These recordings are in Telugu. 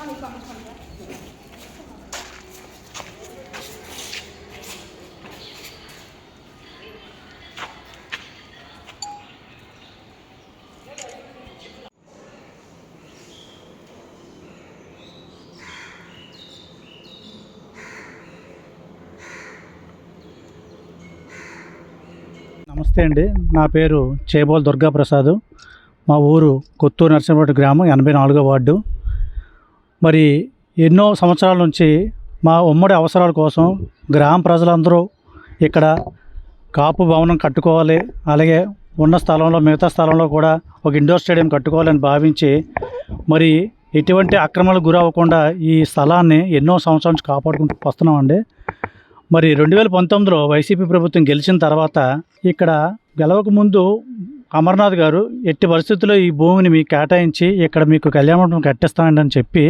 నమస్తే అండి. నా పేరు చేబోల్ దుర్గాప్రసాదు. మా ఊరు కొత్తూరు నరసింహపట్నం గ్రామం ఎనభై నాలుగో వార్డు. మరి ఎన్నో సంవత్సరాల నుంచి మా ఉమ్మడి అవసరాల కోసం గ్రామ ప్రజలందరూ ఇక్కడ కాపు భవనం కట్టుకోవాలి అలాగే ఉన్న స్థలంలో మిగతా స్థలంలో కూడా ఒక ఇండోర్ స్టేడియం కట్టుకోవాలని భావించి మరి ఎటువంటి అక్రమాలకు గురవ్వకుండా ఈ స్థలాన్ని ఎన్నో సంవత్సరాల నుంచి కాపాడుకుంటూ వస్తున్నామండి. మరి రెండు వేల పంతొమ్మిదిలో వైసీపీ ప్రభుత్వం గెలిచిన తర్వాత ఇక్కడ గెలవక ముందు అమర్నాథ్ గారు ఎట్టి పరిస్థితుల్లో ఈ భూమిని మీకు కేటాయించి ఇక్కడ మీకు కళ్యాణమండపం కట్టిస్తానండి అని చెప్పి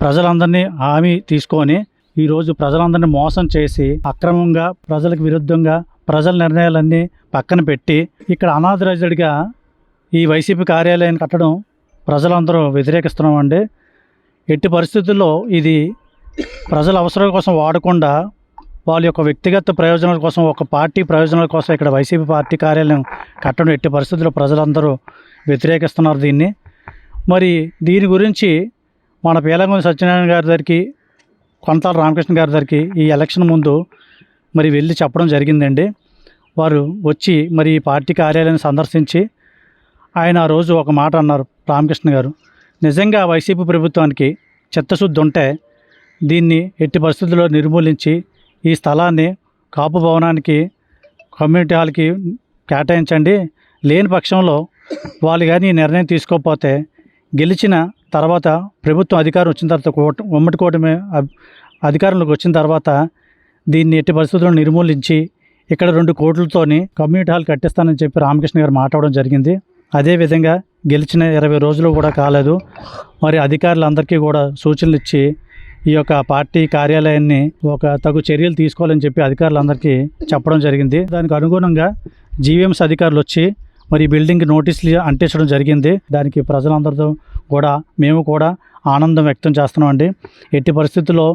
ప్రజలందరినీ హామీ తీసుకొని ఈరోజు ప్రజలందరినీ మోసం చేసి అక్రమంగా ప్రజలకు విరుద్ధంగా ప్రజల నిర్ణయాలన్నీ పక్కన పెట్టి ఇక్కడ అనాథరైజ్డ్గా ఈ వైసీపీ కార్యాలయాన్ని కట్టడం ప్రజలందరూ వ్యతిరేకిస్తున్నామండి. ఎట్టి పరిస్థితుల్లో ఇది ప్రజల అవసరం కోసం వాడకుండా వాళ్ళ యొక్క వ్యక్తిగత ప్రయోజనాల కోసం ఒక పార్టీ ప్రయోజనాల కోసం ఇక్కడ వైసీపీ పార్టీ కార్యాలయం కట్టడం ఎట్టి పరిస్థితుల్లో ప్రజలందరూ వ్యతిరేకిస్తున్నారు దీన్ని. మరి దీని గురించి మన పీలంగొంది సత్యనారాయణ గారి దగ్గరికి కొంతాల రామకృష్ణ గారి దగ్గరికి ఈ ఎలక్షన్ ముందు మరి వెళ్ళి చెప్పడం జరిగిందండి. వారు వచ్చి మరి ఈ పార్టీ కార్యాలయాన్ని సందర్శించి ఆయన ఆ రోజు ఒక మాట అన్నారు రామకృష్ణ గారు. నిజంగా వైసీపీ ప్రభుత్వానికి చిత్తశుద్ధి ఉంటే దీన్ని ఎట్టి పరిస్థితుల్లో నిర్మూలించి ఈ స్థలాన్ని కాపు భవనానికి కమ్యూనిటీ హాల్కి కేటాయించండి. లేని పక్షంలో వాళ్ళు కానీ ఈ నిర్ణయం తీసుకోకపోతే గెలిచిన తర్వాత ప్రభుత్వం అధికారం వచ్చిన తర్వాత కూట ఉమ్మడి కూటమి అధికారంలోకి వచ్చిన తర్వాత దీన్ని ఎట్టి పరిస్థితుల్లో నిర్మూలించి ఇక్కడ రెండు కోట్లతోని కమ్యూనిటీ హాల్ కట్టిస్తానని చెప్పి రామకృష్ణ గారు మాట్లాడడం జరిగింది. అదేవిధంగా గెలిచిన ఇరవై రోజులు కూడా కాలేదు. మరి అధికారులందరికీ కూడా సూచనలు ఇచ్చి ఈ యొక్క పార్టీ కార్యాలయాన్ని ఒక తగు చర్యలు తీసుకోవాలని చెప్పి అధికారులందరికీ చెప్పడం జరిగింది. దానికి అనుగుణంగా జీవీఎంసీ అధికారులు వచ్చి మరి ఈ బిల్డింగ్ నోటీసులు అంటించడం జరిగింది. దానికి ప్రజలందరితో కూడా మేము కూడా ఆనందం వ్యక్తం చేస్తున్నామండి. ఎట్టి పరిస్థితుల్లో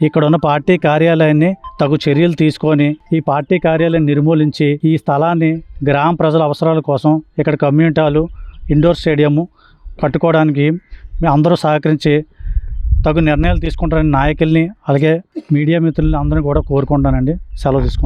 ఇక్కడ ఉన్న పార్టీ కార్యాలయాన్ని తగు చర్యలు తీసుకొని ఈ పార్టీ కార్యాలయాన్ని నిర్మూలించి ఈ స్థలాన్ని గ్రామ ప్రజల అవసరాల కోసం ఇక్కడ కమ్యూనిటాలు ఇండోర్ స్టేడియము కట్టుకోవడానికి అందరూ సహకరించి తగు నిర్ణయాలు తీసుకుంటారని నాయకుల్ని అలాగే మీడియా మిత్రుల్ని అందరినీ కూడా కోరుకుంటానండి. సెలవు తీసుకుంటాను